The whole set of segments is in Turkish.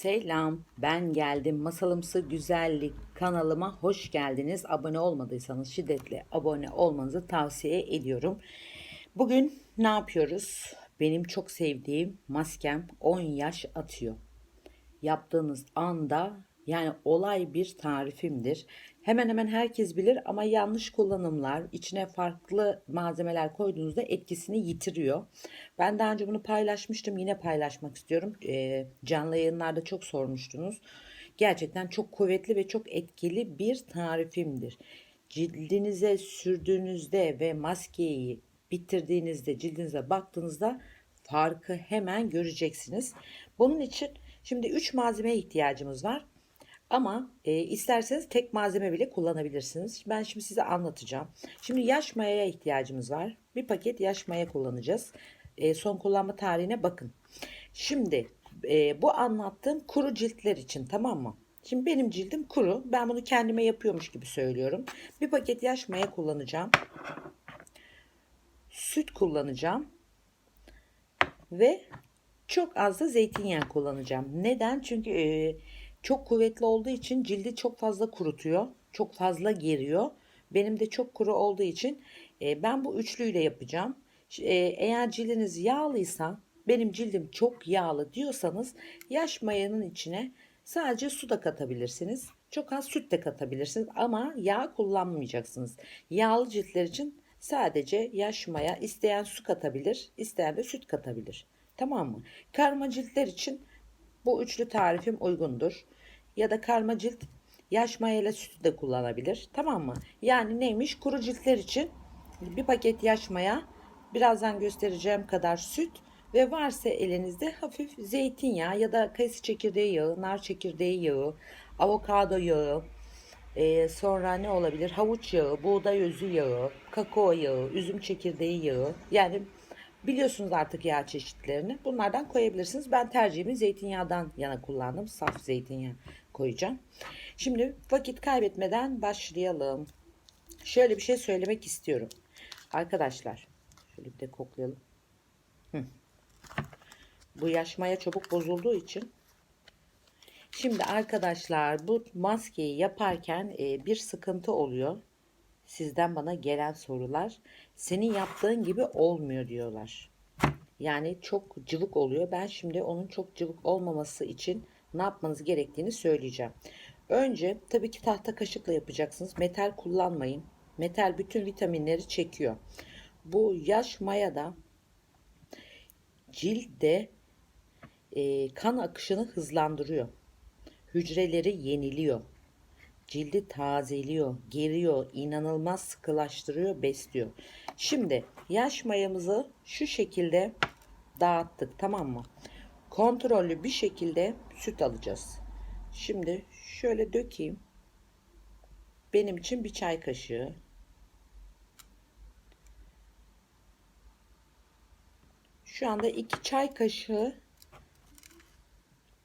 Selam, ben geldim. Masalımsı Güzellik kanalıma hoş geldiniz. Abone olmadıysanız şiddetle abone olmanızı tavsiye ediyorum. Bugün ne yapıyoruz? Benim çok sevdiğim maskem 10 yaş atıyor. Yaptığınız anda yani olay bir tarifimdir. Hemen hemen herkes bilir ama yanlış kullanımlar, içine farklı malzemeler koyduğunuzda etkisini yitiriyor. Ben daha önce bunu paylaşmıştım, yine paylaşmak istiyorum. Ee, canlı yayınlarda çok sormuştunuz. Gerçekten çok kuvvetli ve çok etkili bir tarifimdir. Cildinize sürdüğünüzde ve maskeyi bitirdiğinizde, cildinize baktığınızda farkı hemen göreceksiniz. Bunun için şimdi 3 malzemeye ihtiyacımız var. Ama e, isterseniz tek malzeme bile kullanabilirsiniz. Ben şimdi size anlatacağım. Şimdi yaş mayaya ihtiyacımız var. Bir paket yaş maya kullanacağız. E, son kullanma tarihine bakın. Şimdi e, bu anlattığım kuru ciltler için tamam mı? Şimdi benim cildim kuru. Ben bunu kendime yapıyormuş gibi söylüyorum. Bir paket yaş maya kullanacağım. Süt kullanacağım. Ve çok az da zeytinyağı kullanacağım. Neden? Çünkü e, çok kuvvetli olduğu için cildi çok fazla kurutuyor. Çok fazla geriyor. Benim de çok kuru olduğu için e, ben bu üçlüyle yapacağım. E, eğer cildiniz yağlıysa benim cildim çok yağlı diyorsanız yaş mayanın içine sadece su da katabilirsiniz. Çok az süt de katabilirsiniz ama yağ kullanmayacaksınız. Yağlı ciltler için sadece yaş maya isteyen su katabilir, isteyen de süt katabilir. Tamam mı? Karma ciltler için bu üçlü tarifim uygundur. Ya da karma cilt yaş maya ile sütü de kullanabilir. Tamam mı? Yani neymiş? Kuru ciltler için bir paket yaş maya, birazdan göstereceğim kadar süt ve varsa elinizde hafif zeytinyağı ya da kayısı çekirdeği yağı, nar çekirdeği yağı, avokado yağı, ee, sonra ne olabilir? Havuç yağı, buğday özü yağı, kakao yağı, üzüm çekirdeği yağı. Yani biliyorsunuz artık yağ çeşitlerini. Bunlardan koyabilirsiniz. Ben tercihimi zeytinyağından yana kullandım. Saf zeytinyağı koyacağım. Şimdi vakit kaybetmeden başlayalım. Şöyle bir şey söylemek istiyorum. Arkadaşlar şöyle bir de koklayalım. Hı. Bu yaşmaya çabuk bozulduğu için Şimdi arkadaşlar bu maskeyi yaparken e, bir sıkıntı oluyor. Sizden bana gelen sorular senin yaptığın gibi olmuyor diyorlar. Yani çok cıvık oluyor. Ben şimdi onun çok cıvık olmaması için ne yapmanız gerektiğini söyleyeceğim. Önce tabii ki tahta kaşıkla yapacaksınız. Metal kullanmayın. Metal bütün vitaminleri çekiyor. Bu yaş mayada cilde e, kan akışını hızlandırıyor hücreleri yeniliyor. Cildi tazeliyor, geriyor, inanılmaz sıkılaştırıyor, besliyor. Şimdi yaş mayamızı şu şekilde dağıttık tamam mı? Kontrollü bir şekilde süt alacağız. Şimdi şöyle dökeyim. Benim için bir çay kaşığı. Şu anda iki çay kaşığı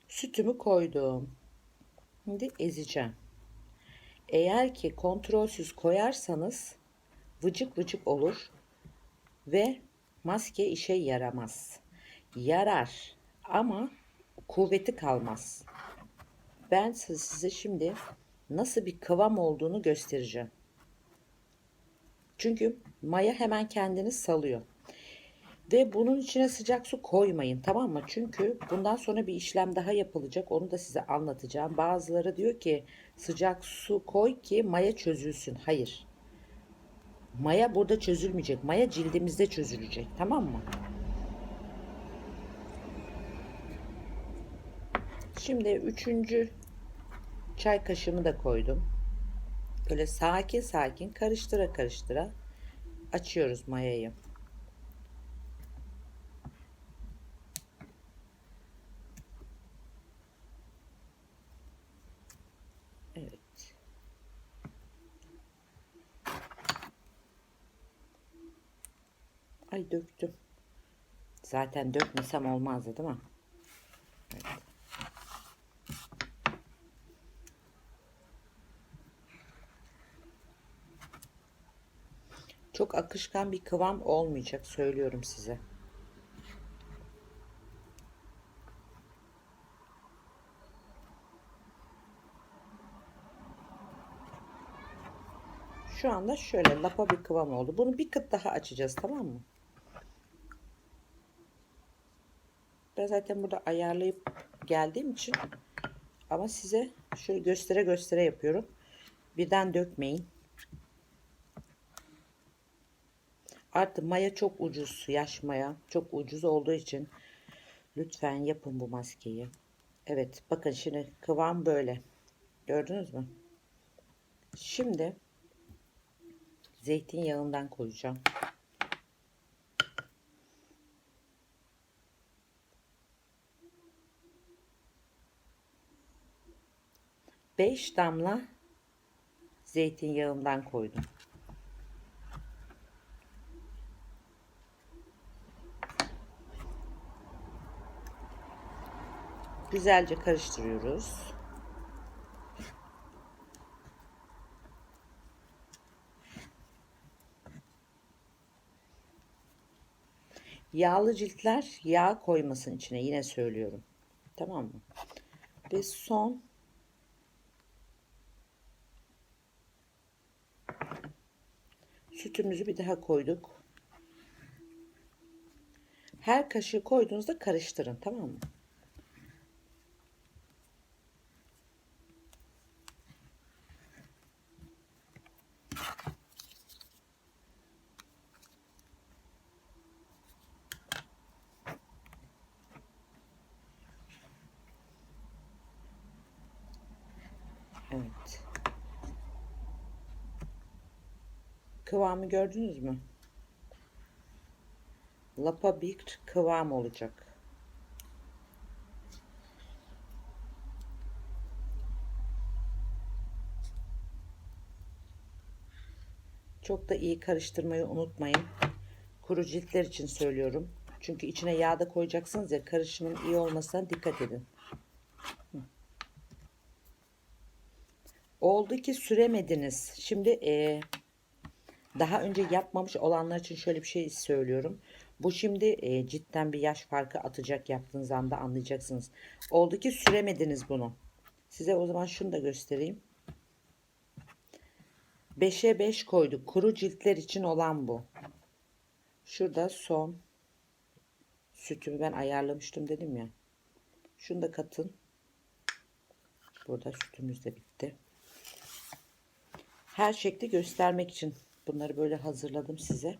sütümü koydum. Şimdi ezeceğim. Eğer ki kontrolsüz koyarsanız vıcık vıcık olur ve maske işe yaramaz. Yarar ama kuvveti kalmaz. Ben size şimdi nasıl bir kıvam olduğunu göstereceğim. Çünkü maya hemen kendini salıyor. Ve bunun içine sıcak su koymayın tamam mı? Çünkü bundan sonra bir işlem daha yapılacak. Onu da size anlatacağım. Bazıları diyor ki sıcak su koy ki maya çözülsün. Hayır. Maya burada çözülmeyecek. Maya cildimizde çözülecek. Tamam mı? Şimdi üçüncü çay kaşığımı da koydum. Böyle sakin sakin karıştıra karıştıra açıyoruz mayayı. zaten dökmesem olmazdı değil mi? Evet. Çok akışkan bir kıvam olmayacak söylüyorum size. Şu anda şöyle lapa bir kıvam oldu. Bunu bir kıt daha açacağız tamam mı? Ben zaten burada ayarlayıp geldiğim için ama size şöyle göstere göstere yapıyorum. Birden dökmeyin. Artık maya çok ucuz. Yaş maya çok ucuz olduğu için lütfen yapın bu maskeyi. Evet bakın şimdi kıvam böyle. Gördünüz mü? Şimdi zeytinyağından koyacağım. Beş damla zeytinyağından koydum. Güzelce karıştırıyoruz. Yağlı ciltler yağ koymasın içine yine söylüyorum. Tamam mı? Ve son sütümüzü bir daha koyduk. Her kaşığı koyduğunuzda karıştırın tamam mı? Evet. Kıvamı gördünüz mü? Lapa bir kıvam olacak. Çok da iyi karıştırmayı unutmayın. Kuru ciltler için söylüyorum. Çünkü içine yağ da koyacaksınız ya karışımın iyi olmasına dikkat edin. Oldu ki süremediniz. Şimdi e, daha önce yapmamış olanlar için şöyle bir şey söylüyorum. Bu şimdi e, cidden bir yaş farkı atacak yaptığınız anda anlayacaksınız. Oldu ki süremediniz bunu. Size o zaman şunu da göstereyim. 5'e 5 koyduk. Kuru ciltler için olan bu. Şurada son sütümü ben ayarlamıştım dedim ya. Şunu da katın. Burada sütümüz de bitti. Her şekli göstermek için bunları böyle hazırladım size.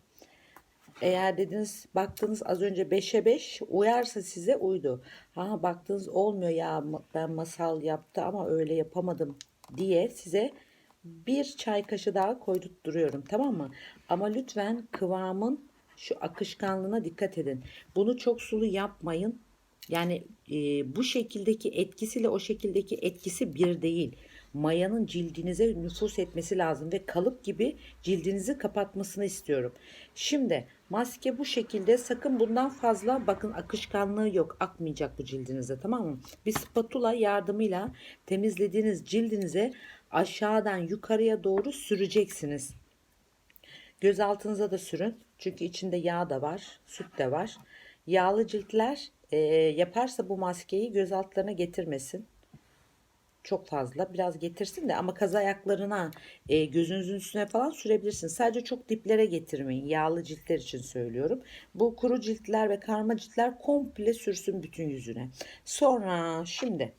Eğer dediniz baktınız az önce 5'e 5 uyarsa size uydu. Ha baktınız olmuyor ya ben masal yaptı ama öyle yapamadım diye size bir çay kaşığı daha koydurtuyorum tamam mı? Ama lütfen kıvamın şu akışkanlığına dikkat edin. Bunu çok sulu yapmayın. Yani e, bu şekildeki etkisiyle o şekildeki etkisi bir değil. Mayanın cildinize nüfus etmesi lazım ve kalıp gibi cildinizi kapatmasını istiyorum. Şimdi maske bu şekilde sakın bundan fazla bakın akışkanlığı yok akmayacak bu cildinize tamam mı? Bir spatula yardımıyla temizlediğiniz cildinize aşağıdan yukarıya doğru süreceksiniz. Göz altınıza da sürün. Çünkü içinde yağ da var, süt de var. Yağlı ciltler e, yaparsa bu maskeyi göz altlarına getirmesin. Çok fazla biraz getirsin de ama kaz ayaklarına e, gözünüzün üstüne falan sürebilirsin. Sadece çok diplere getirmeyin. Yağlı ciltler için söylüyorum. Bu kuru ciltler ve karma ciltler komple sürsün bütün yüzüne. Sonra şimdi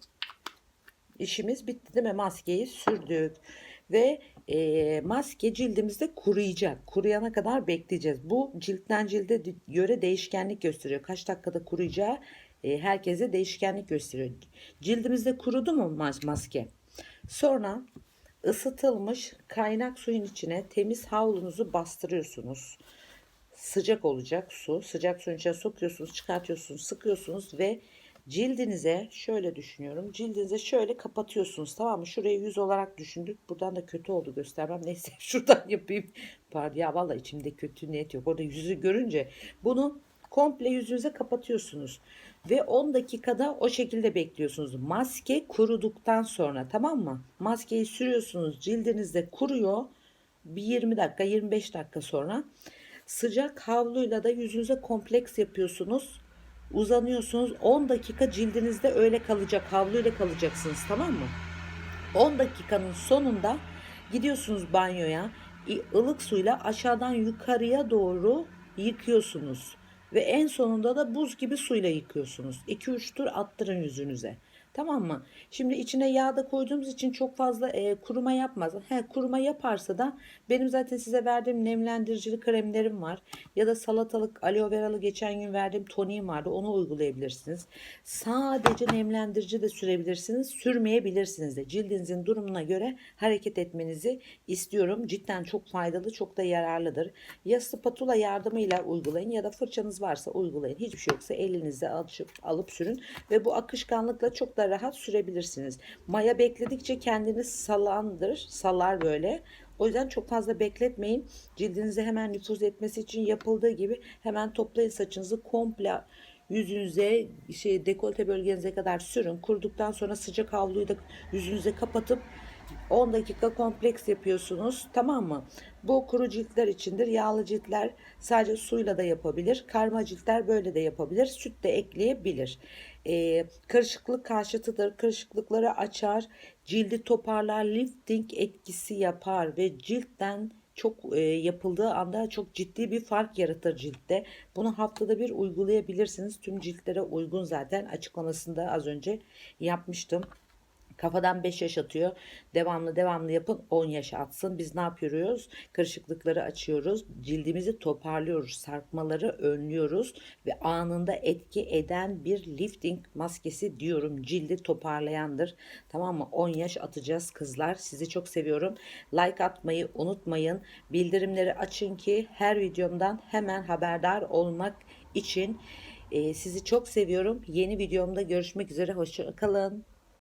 işimiz bitti değil mi? Maskeyi sürdük ve e, maske cildimizde kuruyacak. Kuruyana kadar bekleyeceğiz. Bu ciltten cilde göre değişkenlik gösteriyor. Kaç dakikada kuruyacağı e, herkese değişkenlik gösteriyor. Cildimizde kurudu mu mas maske? Sonra ısıtılmış kaynak suyun içine temiz havlunuzu bastırıyorsunuz. Sıcak olacak su. Sıcak suyun içine sokuyorsunuz, çıkartıyorsunuz, sıkıyorsunuz ve cildinize şöyle düşünüyorum. Cildinize şöyle kapatıyorsunuz tamam mı? Şurayı yüz olarak düşündük. Buradan da kötü oldu göstermem. Neyse şuradan yapayım. Pardon ya valla içimde kötü niyet yok. Orada yüzü görünce bunu komple yüzünüze kapatıyorsunuz. Ve 10 dakikada o şekilde bekliyorsunuz. Maske kuruduktan sonra tamam mı? Maskeyi sürüyorsunuz cildinizde kuruyor. Bir 20 dakika 25 dakika sonra sıcak havluyla da yüzünüze kompleks yapıyorsunuz uzanıyorsunuz 10 dakika cildinizde öyle kalacak havluyla kalacaksınız tamam mı 10 dakikanın sonunda gidiyorsunuz banyoya ılık suyla aşağıdan yukarıya doğru yıkıyorsunuz. Ve en sonunda da buz gibi suyla yıkıyorsunuz. 2-3 tur attırın yüzünüze. Tamam mı? Şimdi içine yağ da koyduğumuz için çok fazla e, kuruma yapmaz. He, kuruma yaparsa da benim zaten size verdiğim nemlendiricili kremlerim var. Ya da salatalık aloe veralı geçen gün verdiğim toniğim vardı. Onu uygulayabilirsiniz. Sadece nemlendirici de sürebilirsiniz. Sürmeyebilirsiniz de. Cildinizin durumuna göre hareket etmenizi istiyorum. Cidden çok faydalı, çok da yararlıdır. Ya spatula yardımıyla uygulayın ya da fırçanız varsa uygulayın. Hiçbir şey yoksa elinizle açıp alıp sürün ve bu akışkanlıkla çok da rahat sürebilirsiniz. Maya bekledikçe kendini salandır, salar böyle. O yüzden çok fazla bekletmeyin. Cildinize hemen nüfuz etmesi için yapıldığı gibi hemen toplayın saçınızı komple yüzünüze şey dekolte bölgenize kadar sürün. Kuruduktan sonra sıcak havluyu da yüzünüze kapatıp 10 dakika kompleks yapıyorsunuz. Tamam mı? Bu kuru ciltler içindir. Yağlı ciltler sadece suyla da yapabilir. Karma ciltler böyle de yapabilir. Süt de ekleyebilir. Ee, kırışıklık karşıtıdır. Kırışıklıkları açar. Cildi toparlar. Lifting etkisi yapar ve ciltten çok e, yapıldığı anda çok ciddi bir fark yaratır ciltte. Bunu haftada bir uygulayabilirsiniz. Tüm ciltlere uygun zaten açıklamasında az önce yapmıştım. Kafadan 5 yaş atıyor. Devamlı devamlı yapın 10 yaş atsın. Biz ne yapıyoruz? Kırışıklıkları açıyoruz. Cildimizi toparlıyoruz. Sarkmaları önlüyoruz. Ve anında etki eden bir lifting maskesi diyorum. Cildi toparlayandır. Tamam mı? 10 yaş atacağız kızlar. Sizi çok seviyorum. Like atmayı unutmayın. Bildirimleri açın ki her videomdan hemen haberdar olmak için. Ee, sizi çok seviyorum. Yeni videomda görüşmek üzere. Hoşçakalın.